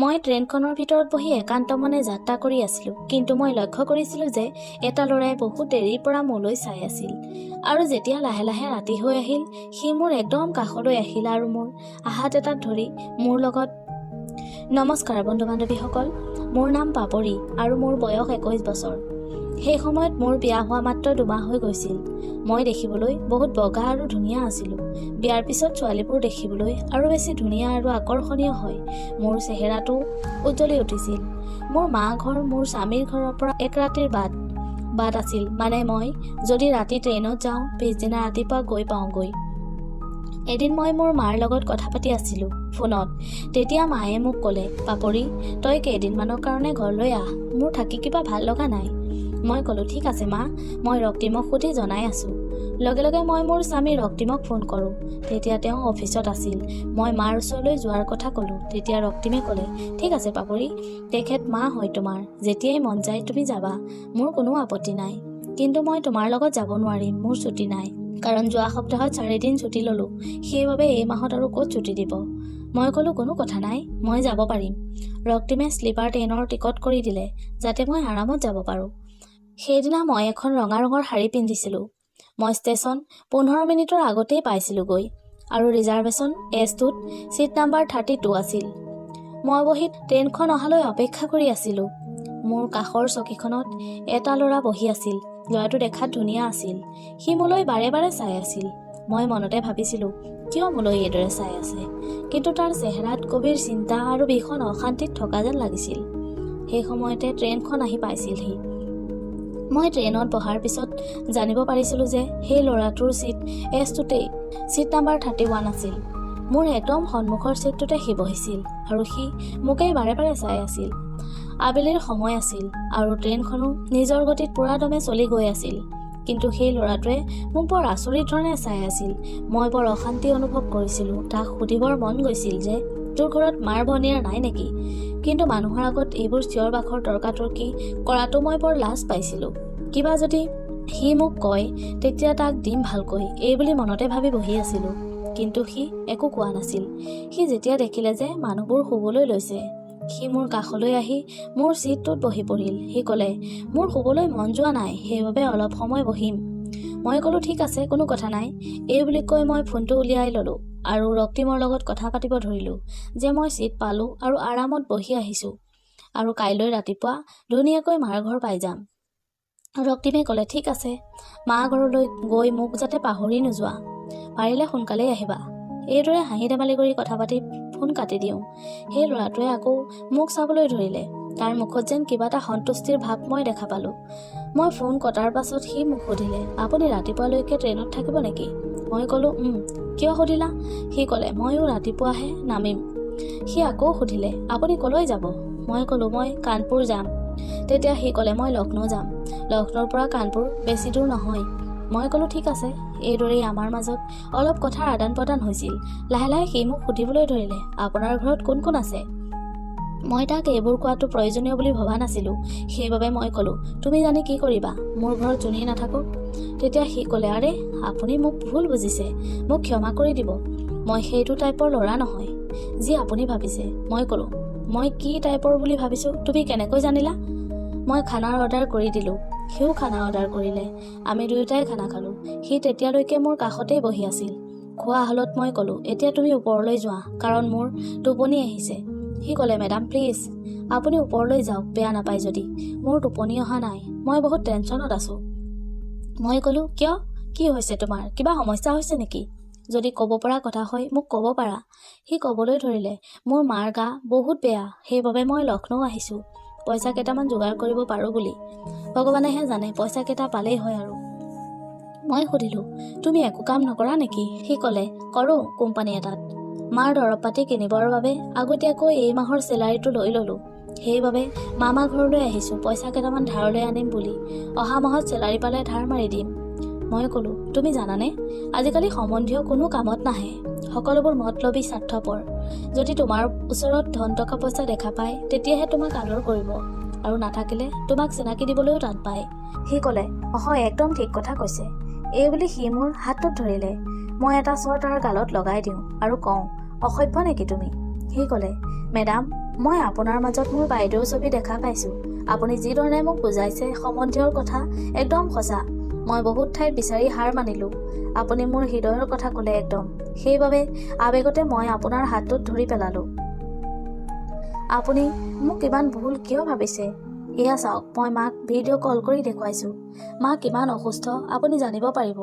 মই ট্ৰেইনখনৰ ভিতৰত বহি একান্ত মনে যাত্ৰা কৰি আছিলোঁ। কিন্তু মই লক্ষ্য কৰিছিলোঁ যে এটা ল'ৰাই বহুত দেৰিৰ পৰা মোলৈ চাই আছিল। আৰু যেতিয়া লাহে লাহে ৰাতি হৈ আহিল সি মোৰ একদম কাষলৈ আহিল আৰু মোৰ আহাত এটাত ধৰি মোৰ লগত নমস্কাৰ বন্ধু বান্ধৱীসকল মোৰ নাম পাপৰি আৰু মোৰ বয়স একৈছ বছৰ। সেই সময়ত মোৰ বিয়া হোৱা মাত্ৰ দুমাহ হৈ গৈছিল। মই দেখিবলৈ বহুত বগা আৰু ধুনীয়া আছিলোঁ। বিয়াৰ পিছত ছোৱালীবোৰ দেখিবলৈ আৰু বেছি ধুনীয়া আৰু আকৰ্ষণীয় হয়। মোৰ চেহেৰাটো উজ্জ্বলি উঠিছিল। মোৰ মা ঘৰ মোৰ স্বামীৰ ঘৰৰ পৰা এক ৰাতিৰ বাট। বাট আছিল মানে মই যদি ৰাতি ট্ৰেইনত যাওঁ পিছদিনা ৰাতিপুৱা গৈ পাওঁগৈ। এদিন মই মোৰ মাৰ লগত কথা পাতি আছিলোঁ ফোনত। তেতিয়া মায়ে মোক ক'লে পাপৰি তই কেইদিনমানৰ কাৰণে ঘৰলৈ আহ। মোৰ থাকি কিবা ভাল লগা নাই। মই ক'লোঁ ঠিক আছে মা মই ৰক্তিমক সুধি জনাই আছোঁ। লগে লগে মই মোৰ স্বামী ৰক্তিমক ফোন কৰোঁ। তেতিয়া তেওঁ অফিচত আছিল। মই মাৰ ওচৰলৈ যোৱাৰ কথা ক'লোঁ। তেতিয়া ৰক্তিমে ক'লে ঠিক আছে পাপৰি তেখেত মা হয় তোমাৰ। যেতিয়াই মন যায় তুমি যাবা। মোৰ কোনো আপত্তি নাই। কিন্তু মই তোমাৰ লগত যাব নোৱাৰিম। মোৰ ছুটি নাই। কাৰণ যোৱা সপ্তাহত চাৰিদিন ছুটি ল'লোঁ। সেইবাবে এই মাহত আৰু ক'ত ছুটি দিব? মই ক'লোঁ কোনো কথা নাই। মই যাব পাৰিম। ৰক্তিমে শ্লিপাৰ ট্ৰেইনৰ টিকট কৰি দিলে যাতে মই আৰামত যাব পাৰোঁ। সেইদিনা মই এখন ৰঙা ৰঙৰ শাৰী পিন্ধিছিলোঁ। মই ষ্টেচন পোন্ধৰ মিনিটৰ আগতেই পাইছিলোঁগৈ আৰু ৰিজাৰ্ভেশ্যন এছ টুত ছিট নাম্বাৰ থাৰ্টি টু আছিল। মই বহি ট্ৰেইনখন অহালৈ অপেক্ষা কৰি আছিলোঁ। মোৰ কাষৰ চকীখনত এটা ল'ৰা বহি আছিল ল'ৰাটো দেখাত ধুনীয়া আছিল। সি মোলৈ বাৰে বাৰে চাই আছিল। মই মনতে ভাবিছিলোঁ কিয় মোলৈ এইদৰে চাই আছে? কিন্তু তাৰ চেহেৰাত গভীৰ চিন্তা আৰু ভীষণ অশান্তিত থকা যেন লাগিছিল। সেই সময়তে ট্ৰেইনখন আহি পাইছিলহি। মই ট্ৰেইনত বহাৰ পিছত জানিব পাৰিছিলোঁ যে সেই ল'ৰাটোৰ ছিট এছ টুতেই ছিট নাম্বাৰ থাৰ্টি ওৱান আছিল। মোৰ একদম সন্মুখৰ ছিটটোতে সি বহিছিল আৰু সি মোকেই বাৰে বাৰে চাই আছিল। আবেলিৰ সময় আছিল আৰু ট্ৰেইনখনো নিজৰ গতিত পুৰা দমে চলি গৈ আছিল। কিন্তু সেই ল'ৰাটোৱে মোক বৰ আচৰিত ধৰণে চাই আছিল। মই বৰ অশান্তি অনুভৱ কৰিছিলোঁ। তাক সুধিবৰ মন গৈছিল যে তোৰ ঘৰত মাৰ ভনীয়াৰ নাই নেকি? কিন্তু মানুহৰ আগত এইবোৰ চিঞৰ বাখৰ তৰ্কাতৰ্কি কৰাটো মই বৰ লাজ পাইছিলোঁ। কিবা যদি সি মোক কয় তেতিয়া তাক দিম ভালকৈ এই বুলি মনতে ভাবি বহি আছিলোঁ। কিন্তু সি একো কোৱা নাছিল। সি যেতিয়া দেখিলে যে মানুহবোৰ শুবলৈ লৈছে সি মোৰ কাষলৈ আহি মোৰ ছিটটোত বহি পৰিল। সি ক'লে মোৰ শুবলৈ মন যোৱা নাই সেইবাবে অলপ সময় বহিম। মই ক'লোঁ ঠিক আছে কোনো কথা নাই। এই বুলি কৈ মই ফোনটো উলিয়াই ল'লোঁ। আৰু ৰক্তিমৰ লগত কথা পাতিব ধৰিলোঁ যে মই ছিট পালোঁ আৰু আৰামত বহি আহিছোঁ। আৰু কাইলৈ ৰাতিপুৱা ধুনীয়াকৈ মাৰ ঘৰ পাই যাম। ৰক্তিমে ক'লে ঠিক আছে। মা ঘৰলৈ গৈ মোক যাতে পাহৰি নোযোৱা। পাৰিলে সোনকালেই আহিবা। এইদৰে হাঁহি ধেমালি কৰি কথা পাতি ফোন কাটি দিওঁ। সেই ল'ৰাটোৱে আকৌ মোক চাবলৈ ধৰিলে। তাৰ মুখত যেন কিবা এটা সন্তুষ্টিৰ ভাৱ মই দেখা পালোঁ। মই ফোন কটাৰ পাছত সি মোক সুধিলে আপুনি ৰাতিপুৱালৈকে ট্ৰেইনত থাকিব নেকি? মই ক'লোঁ "উম, কিয় সুধিলা? সি ক'লে ময়ো ৰাতিপুৱাহে নামিম। সি আকৌ সুধিলে আপুনি ক'লৈ যাব? মই ক'লোঁ মই কাণপুৰ যাম। তেতিয়া সি ক'লে মই লক্ষ্ণৌ যাম। লক্ষ্ণৌৰ পৰা কাণপুৰ বেছি দূৰ নহয়। মই ক'লোঁ ঠিক আছে। এইদৰেই আমাৰ মাজত অলপ কথাৰ আদান প্ৰদান হৈছিল। লাহে লাহে সি মোক সুধিবলৈ ধৰিলে আপোনাৰ ঘৰত কোন কোন আছে? মই তাক এইবোৰ কোৱাটো প্ৰয়োজনীয় বুলি ভবা নাছিলোঁ। সেইবাবে মই ক'লোঁ তুমি জানি কি কৰিবা? মোৰ ঘৰত যোনেই নাথাকক তেতিয়া সি ক'লে আৰে আপুনি মোক ভুল বুজিছে মোক ক্ষমা কৰি দিব। মই সেইটো টাইপৰ ল'ৰা নহয় যি আপুনি ভাবিছে। মই ক'লোঁ মই কি টাইপৰ বুলি ভাবিছোঁ তুমি কেনেকৈ জানিলা? মই খানাৰ অৰ্ডাৰ কৰি দিলোঁ। সিও খানা অৰ্ডাৰ কৰিলে। আমি দুয়োটাই খানা খালোঁ। সি তেতিয়ালৈকে মোৰ কাষতেই বহি আছিল। খোৱা হলত মই ক'লোঁ এতিয়া তুমি ওপৰলৈ যোৱা কাৰণ মোৰ টোপনি আহিছে। সি ক'লে মেডাম প্লিজ আপুনি ওপৰলৈ যাওক বেয়া নাপায় যদি। মোৰ টোপনি অহা নাই। মই বহুত টেনশ্যনত আছোঁ। মই ক'লোঁ কিয়? কি হৈছে তোমাৰ? কিবা সমস্যা হৈছে নেকি? যদি ক'ব পৰা কথা হয় মোক ক'ব পাৰা। সি ক'বলৈ ধৰিলে মোৰ মাৰ গা বহুত বেয়া সেইবাবে মই লক্ষ্ণৌ আহিছোঁ। পইচা কেইটামান যোগাৰ কৰিব পাৰোঁ বুলি। ভগৱানেহে জানে পইচা কেইটা পালেই হয় আৰু। মই সুধিলোঁ তুমি একো কাম নকৰা নেকি? সি ক'লে কৰোঁ কোম্পানী এটাত। মাৰ দৰৱ পাতি কিনিবৰ বাবে আগতীয়াকৈ এই মাহৰ চেলাৰীটো লৈ ল'লোঁ। সেইবাবে মামা ঘৰলৈ আহিছোঁ পইচা কেইটামান ধাৰলৈ আনিম বুলি। অহা মাহত চেলাৰী পালে ধাৰ মাৰি দিম। মই ক'লোঁ তুমি জানানে? আজিকালি সম্বন্ধীয় কোনো কামত নাহে। সকলোবোৰ মতলবী স্বাৰ্থপৰ। যদি তোমাৰ ওচৰত ধন টকা পইচা দেখা পায় তেতিয়াহে তোমাক আদৰ কৰিব। আৰু নাথাকিলে তোমাক চিনাকি দিবলৈও টান পায়। সি ক'লে হয় একদম ঠিক কথা কৈছে। এই বুলি সি মোৰ হাতটোত ধৰিলে। মই এটা চৰ তাৰ গালত লগাই দিওঁ আৰু কওঁ অসভ্য নেকি তুমি? সি ক'লে মেডাম মই আপোনাৰ মাজত মোৰ বাইদেউৰ ছবি দেখা পাইছোঁ। আপুনি যিধৰণে মোক বুজাইছে সম্বন্ধীয়ৰ কথা একদম সঁচা। মই বহুত ঠাইত বিচাৰি হাৰ মানিলোঁ। আপুনি মোৰ হৃদয়ৰ কথা ক'লে একদম। সেইবাবে আৱেগতে মই আপোনাৰ হাতটোত ধৰি পেলালোঁ। আপুনি মোক ইমান ভুল কিয় ভাবিছে? এয়া চাওক মই মাক ভিডিঅ' কল কৰি দেখুৱাইছোঁ। মা কিমান অসুস্থ আপুনি জানিব পাৰিব।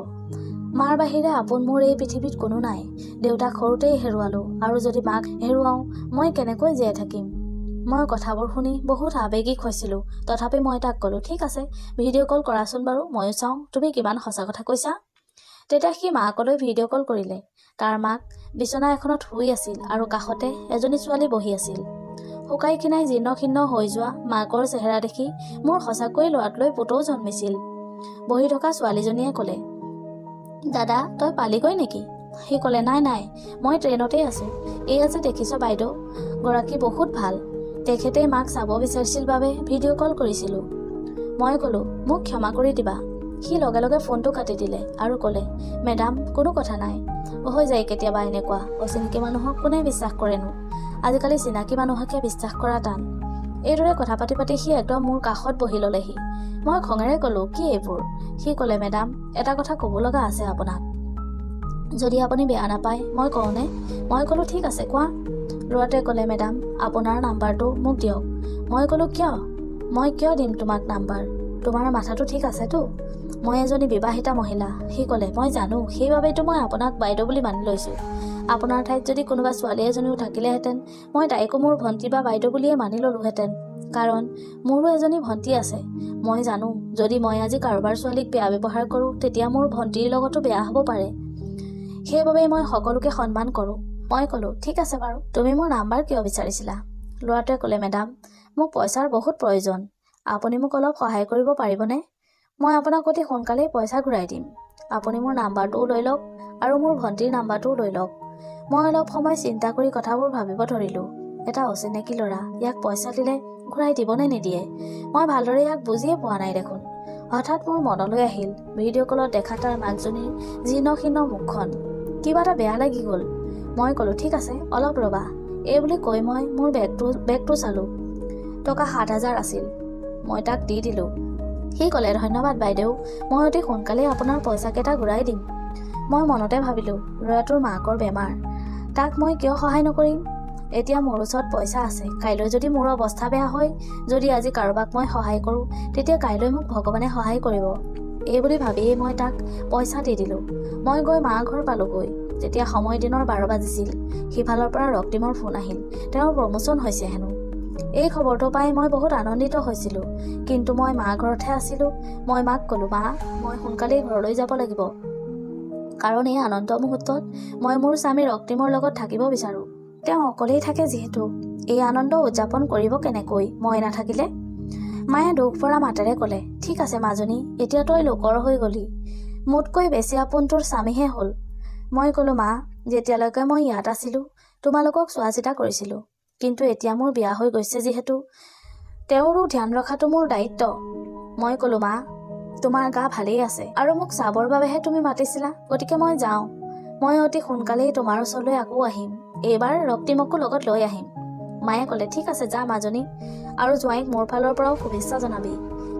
মাৰ বাহিৰে আপোন মোৰ এই পৃথিৱীত কোনো নাই। দেউতাক সৰুতেই হেৰুৱালোঁ আৰু যদি মাক হেৰুৱাওঁ মই কেনেকৈ জীয়াই থাকিম? মই কথাবোৰ শুনি বহুত আৱেগিক হৈছিলোঁ। তথাপি মই তাক ক'লোঁ ঠিক আছে ভিডিঅ' কল কৰাচোন বাৰু ময়ো চাওঁ তুমি কিমান সঁচা কথা কৈছা? তেতিয়া সি মাকলৈ ভিডিঅ' কল কৰিলে। তাৰ মাক বিচনা এখনত শুই আছিল আৰু কাষতে এজনী ছোৱালী বহি আছিল। শুকাই খিনাই জীৰ্ণ শীৰ্ণ হৈ যোৱা মাকৰ চেহেৰা দেখি মোৰ সঁচাকৈ ল'ৰাটোলৈ পুতৌ জন্মিছিল। বহি থকা ছোৱালীজনীয়ে ক'লে দাদা তই পালিগৈ নেকি? সি ক'লে নাই নাই মই ট্ৰেইনতেই আছোঁ। এয়া যে দেখিছ বাইদেউ গৰাকী বহুত ভাল। তেখেতে মাক চাব বিচাৰিছিল বাবে ভিডিঅ' কল কৰিছিলোঁ। মই ক'লোঁ মোক ক্ষমা কৰি দিবা। সি লগে লগে ফোনটো কাটি দিলে আৰু ক'লে মেডাম কোনো কথা নাই। হৈ যায় কেতিয়াবা এনেকুৱা। অচিনাকি মানুহক কোনে বিশ্বাস কৰেনো? আজিকালি চিনাকি মানুহকে বিশ্বাস কৰা টান। এইদৰে কথা পাতি পাতি সি একদম মোৰ কাষত বহি ল'লেহি। মই খঙেৰে ক'লোঁ কি এইবোৰ? সি ক'লে মেডাম এটা কথা ক'ব লগা আছে আপোনাক। যদি আপুনি বেয়া নাপায় মই কওঁনে? মই ক'লোঁ ঠিক আছে কোৱা। ল'ৰাটোৱে ক'লে মেডাম আপোনাৰ নাম্বাৰটো মোক দিয়ক। মই ক'লোঁ কিয়? মই কিয় দিম তোমাক নাম্বাৰ? তোমাৰ মাথাটো ঠিক আছেতো মই এজনী বিবাহিতা মহিলা সি ক'লে মই জানো সেইবাবেতো মই আপোনাক বাইদেউ বুলি মানি লৈছোঁ। আপোনাৰ ঠাইত যদি কোনোবা ছোৱালী এজনীও থাকিলেহেঁতেন মই তাইকো মোৰ ভণ্টি বা বাইদেউ বুলিয়ে মানি ল'লোহেঁতেন। কাৰণ মোৰো এজনী ভণ্টি আছে। মই জানো যদি মই আজি কাৰোবাৰ ছোৱালীক বেয়া ব্যৱহাৰ কৰোঁ তেতিয়া মোৰ ভণ্টিৰ লগতো বেয়া হ'ব পাৰে। সেইবাবেই মই সকলোকে সন্মান কৰোঁ। মই ক'লোঁ ঠিক আছে বাৰু তুমি মোৰ নাম্বাৰ কিয় বিচাৰিছিলা? ল'ৰাটোৱে ক'লে মেডাম মোক পইচাৰ বহুত প্ৰয়োজন। আপুনি মোক অলপ সহায় কৰিব পাৰিবনে? মই আপোনাক অতি সোনকালেই পইচা ঘূৰাই দিম। আপুনি মোৰ নাম্বাৰটোও লৈ লওক আৰু মোৰ ভণ্টিৰ নাম্বাৰটোও লৈ লওক। মই অলপ সময় চিন্তা কৰি কথাবোৰ ভাবিব ধৰিলোঁ। এটা অচিনাকি ল'ৰা ইয়াক পইচা দিলে ঘূৰাই দিবনে নিদিয়ে। মই ভালদৰে ইয়াক বুজিয়ে পোৱা নাই দেখোন। হঠাৎ মোৰ মনলৈ আহিল ভিডিঅ' কলত দেখা তাৰ মাকজনীৰ জীৰ্ণ শীৰ্ণ মুখখন। কিবা এটা বেয়া লাগি গ'ল। মই ক'লোঁ ঠিক আছে অলপ ৰ'বা। এই বুলি কৈ মই মোৰ বেগটো বেগটো চালোঁ। টকা সাত হাজাৰ আছিল। মই তাক দি দিলোঁ। সি ক'লে ধন্যবাদ বাইদেউ মই অতি সোনকালেই আপোনাৰ পইচাকেইটা ঘূৰাই দিম। মই মনতে ভাবিলোঁ ল'ৰাটোৰ মাকৰ বেমাৰ তাক মই কিয় সহায় নকৰিম? এতিয়া মোৰ ওচৰত পইচা আছে কাইলৈ যদি মোৰ অৱস্থা বেয়া হয় যদি আজি কাৰোবাক মই সহায় কৰোঁ তেতিয়া কাইলৈ মোক ভগৱানে সহায় কৰিব। এই বুলি ভাবিয়েই মই তাক পইচা দি দিলোঁ। মই গৈ মা ঘৰ পালোঁগৈ। তেতিয়া সময় দিনৰ বাৰ বাজিছিল। সিফালৰ পৰা ৰক্তিমৰ ফোন আহিল। তেওঁৰ প্ৰমোচন হৈছে হেনো? এই খবৰটো পাই মই বহুত আনন্দিত হৈছিলোঁ। কিন্তু মই মা ঘৰতহে আছিলোঁ। মই মাক ক'লোঁ মা মই সোনকালেই ঘৰলৈ যাব লাগিব। কাৰণ এই আনন্দ মুহূৰ্তত মই মোৰ স্বামী ৰক্তিমৰ লগত থাকিব বিচাৰোঁ। তেওঁ অকলেই থাকে যিহেতু। এই আনন্দ উদযাপন কৰিব কেনেকৈ? মই নাথাকিলে? মায়ে দুখ ভৰা মাতেৰে ক'লে ঠিক আছে মাজনী এতিয়া তই লোকৰ হৈ গলি। মোতকৈ বেছি আপোন তোৰ স্বামীহে হ'ল। মই ক'লোঁ মা যেতিয়ালৈকে মই ইয়াত আছিলোঁ তোমালোকক চোৱা চিতা কৰিছিলোঁ। কিন্তু এতিয়া মোৰ বিয়া হৈ গৈছে যিহেতু। তেওঁৰো ধ্যান ৰখাটো মোৰ দায়িত্ব। মই ক'লোঁ মা তোমাৰ গা ভালেই আছে আৰু মোক চাবৰ বাবেহে তুমি মাতিছিলা। গতিকে মই যাওঁ। মই অতি সোনকালেই তোমাৰ ওচৰলৈ আকৌ আহিম। এইবাৰ ৰক্তিমকো লগত লৈ আহিম। মায়ে ক'লে ঠিক আছে যা মাজনী আৰু জোঁৱাইক মোৰ ফালৰ পৰাও শুভেচ্ছা জনাবি।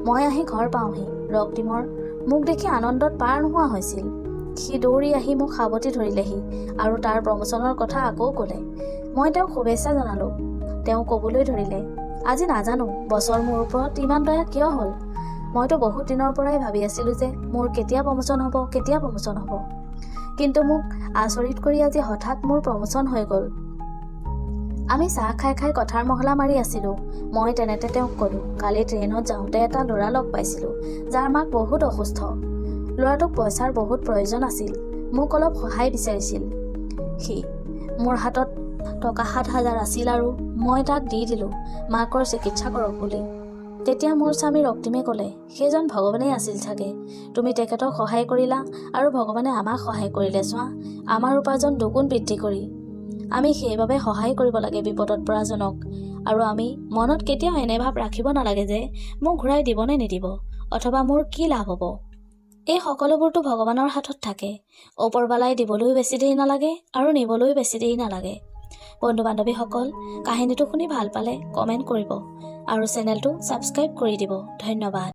মই আহি ঘৰ পাওঁহি। ৰক্তিমৰ মোক দেখি আনন্দত পাৰ নোহোৱা হৈছিল। সি দৌৰি আহি মোক সাৱটি ধৰিলেহি আৰু তাৰ প্ৰমোচনৰ কথা আকৌ ক'লে। মই তেওঁক শুভেচ্ছা জনালোঁ। তেওঁ ক'বলৈ ধৰিলে আজি নাজানো বছৰ মোৰ ওপৰত ইমান দয়া কিয় হ'ল? মইতো বহুত দিনৰ পৰাই ভাবি আছিলোঁ যে মোৰ কেতিয়া প্ৰমোচন হ'ব কেতিয়া প্ৰমোচন হ'ব। কিন্তু মোক আচৰিত কৰি আজি হঠাৎ মোৰ প্ৰমোচন হৈ গ'ল। আমি চাহ খাই খাই কথাৰ মহলা মাৰি আছিলোঁ। মই তেনেতে তেওঁক ক'লোঁ কালি ট্ৰেইনত যাওঁতে এটা ল'ৰা লগ পাইছিলোঁ যাৰ মাক বহুত অসুস্থ। ল'ৰাটোক পইচাৰ বহুত প্ৰয়োজন আছিল। মোক অলপ সহায় বিচাৰিছিল। সি মোৰ হাতত টকা সাত হাজাৰ আছিল আৰু মই তাক দি দিলোঁ। মাকৰ চিকিৎসা কৰক বুলি। তেতিয়া মোৰ স্বামী ৰক্তিমে ক'লে সেইজন ভগৱানেই আছিল চাগে। তুমি তেখেতক সহায় কৰিলা আৰু ভগৱানে আমাক সহায় কৰিলে চোৱা। আমাৰ উপাৰ্জন দুগুণ বৃদ্ধি কৰি। আমি সেইবাবে সহায় কৰিব লাগে বিপদত পৰাজনক আৰু আমি মনত কেতিয়াও এনে ভাৱ ৰাখিব নালাগে যে মোক ঘূৰাই দিবনে নিদিব অথবা মোৰ কি লাভ হ'ব। এই সকলোবোৰতো ভগৱানৰ হাতত থাকে। ওপৰবালাই দিবলৈও বেছি দেৰি নালাগে আৰু নিবলৈও বেছি দেৰি নালাগে। বন্ধু বান্ধৱীসকল কাহিনীটো শুনি ভাল পালে কমেণ্ট কৰিব আৰু চেনেলটো ছাবস্ক্ৰাইব কৰি দিব। ধন্যবাদ।